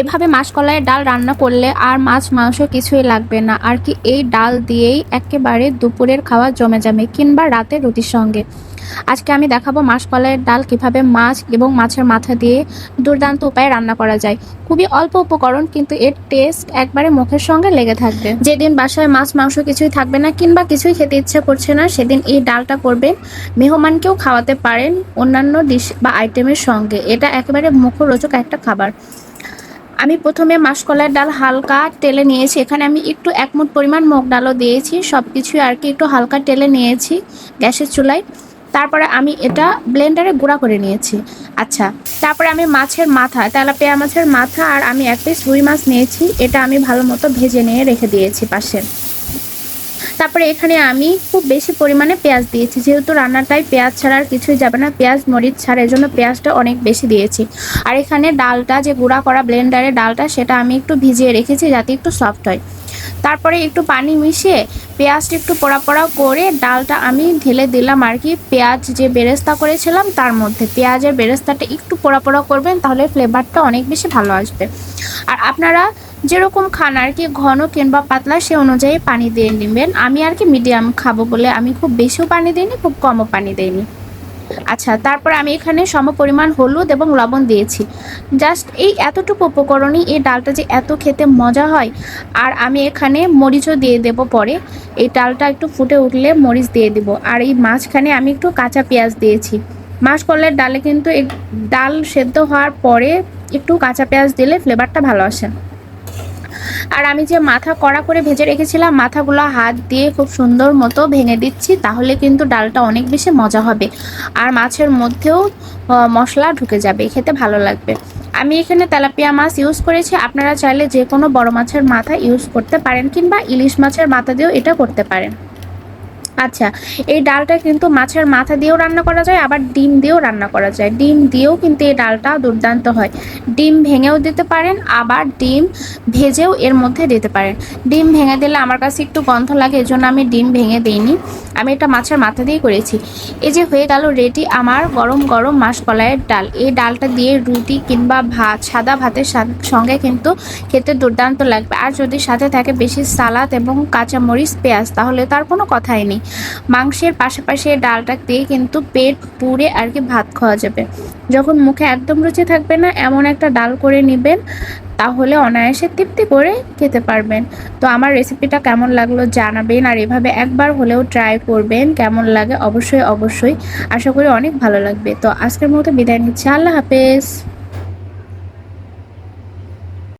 এভাবে মাসকলাইয়ের ডাল রান্না করলে আর মাছ মাংস কিছুই লাগবে না। আর কি এই ডাল দিয়েই একেবারে দুপুরের খাওয়া জমে যাবে কিংবা রাতে রুটির সঙ্গে। আজকে আমি দেখাবো মাসকলাইয়ের ডাল কীভাবে মাছ এবং মাছের মাথা দিয়ে দুর্দান্ত উপায়ে রান্না করা যায়। খুবই অল্প উপকরণ, কিন্তু এর টেস্ট একবারে মুখের সঙ্গে লেগে থাকবে। যেদিন বাসায় মাছ মাংস কিছুই থাকবে না কিংবা কিছুই খেতে ইচ্ছে করছে না, সেদিন এই ডালটা করবেন। মেহমানকেও খাওয়াতে পারেন অন্যান্য ডিশ বা আইটেমের সঙ্গে। এটা একেবারে মুখরোচক একটা খাবার। আমি প্রথমে মাসকলার ডাল হালকা তেলে নিয়েছি। এখানে আমি একটু একমুট পরিমাণ মুগ ডালও দিয়েছি। সব কিছুই আর কি একটু হালকা তেলে নিয়েছি গ্যাসের চুলায়। তারপরে আমি এটা ব্লেন্ডারে গুঁড়া করে নিয়েছি। আচ্ছা তারপরে আমি মাছের মাথা, তেলাপিয়া মাছের মাথা আর আমি এক পিস রুই মাছ নিয়েছি। এটা আমি ভালো মতো ভেজে নিয়ে রেখে দিয়েছি পাশে। তারপরে এখানে আমি খুব বেশি পরিমাণে পেঁয়াজ দিয়েছি। যেহেতু রান্নাটাই পেঁয়াজ ছাড়া আর কিছুই যাবে না, পেঁয়াজ, মরিচ ছাড়া জন্য পেঁয়াজটা অনেক বেশি দিয়েছি। আর এখানে ডালটা, যে গুঁড়া করা ব্লেন্ডারে ডালটা, সেটা আমি একটু ভিজিয়ে রেখেছি যাতে একটু সফট হয়। তারপরে একটু পানি মিশিয়ে পেঁয়াজটা একটু পোড়া পোড়া করে ডালটা আমি ঢেলে দিলাম আর কি পেঁয়াজ যে বেরেস্তা করেছিলাম তার মধ্যে। পেঁয়াজের বেরেস্তাটা একটু পোড়া পোড়া করবেন, তাহলে ফ্লেভারটা অনেক বেশি ভালো আসবে। আর আপনারা যেরকম খান আর কি, ঘন কিংবা পাতলা, সে অনুযায়ী পানি দিয়ে নেবেন। আমি আর কি মিডিয়াম খাব বলে আমি খুব বেশিও পানি দিইনি, খুব কমও পানি দিইনি। আচ্ছা তারপর আমি এখানে সম পরিমাণ হলুদ এবং লবণ দিয়েছি। জাস্ট এই এতটুকু উপকরণই এই ডালটা যে এত খেতে মজা হয়। আর আমি এখানে মরিচও দিয়ে দেব পরে। এই ডালটা একটু ফুটে উঠলে মরিচ দিয়ে দিব। আর এই মাঝখানে আমি একটু কাঁচা পেঁয়াজ দিয়েছি। মাসকলের ডালে কিন্তু ডাল সেদ্ধ হওয়ার পরে একটু কাঁচা পেঁয়াজ দিলে ফ্লেভারটা ভালো আসে। আর আমি যে মাথা কড়া করে ভেজে রেখেছিলাম, মাথাগুলো হাত দিয়ে খুব সুন্দর মতো ভেঙে দিচ্ছি, তাহলে কিন্তু ডালটা অনেক বেশি মজা হবে আর মাছের মধ্যেও মশলা ঢুকে যাবে, খেতে ভালো লাগবে। আমি এখানে তেলাপিয়া মাছ ইউজ করেছি, আপনারা চাইলে যে কোনো বড় মাছের মাথা ইউজ করতে পারেন কিংবা ইলিশ মাছের মাথা দিয়েও এটা করতে পারেন। আচ্ছা এই ডালটা কিন্তু মাছের মাথা দিয়েও রান্না করা যায়, আবার ডিম দিয়েও রান্না করা যায়। ডিম দিয়েও কিন্তু এই ডালটা দুর্দান্ত হয়। ডিম ভেঙেও দিতে পারেন, আবার ডিম ভেজেও এর মধ্যে দিতে পারেন। ডিম ভেঙে দিলে আমার কাছে একটু গন্ধ লাগে, এজন্য আমি ডিম ভেঙে দিইনি। আমি এটা মাছের মাথা দিয়ে করেছি। এই যে হয়ে গেল রেডি আমার গরম গরম মাসকলাইয়ের ডাল। এই ডালটা দিয়ে রুটি কিংবা ভাত, সাদা ভাতের সঙ্গে কিন্তু খেতে দুর্দান্ত লাগবে। আর যদি সাথে থাকে বেশি সালাদ এবং কাঁচামরিচ, পেঁয়াজ, তাহলে তার কোনো কথাই নেই। মাংসের পাশাপাশি ডালটা দিয়ে কিন্তু পেট পুড়ে আর কি ভাত খাওয়া যাবে। যখন মুখে একদম রুচি থাকবে না, এমন একটা ডাল করে নেবেন, তাহলে অনায়াসে তৃপ্তি করে খেতে পারবেন। তো আমার রেসিপিটা কেমন লাগল জানাবেন, আর এভাবে একবার হলেও ট্রাই করবেন, কেমন লাগে অবশ্যই অবশ্যই। আশা করি অনেক ভালো লাগবে। তো আজকের মতো বিদায় নিচ্ছি। আল্লাহ হাফেজ।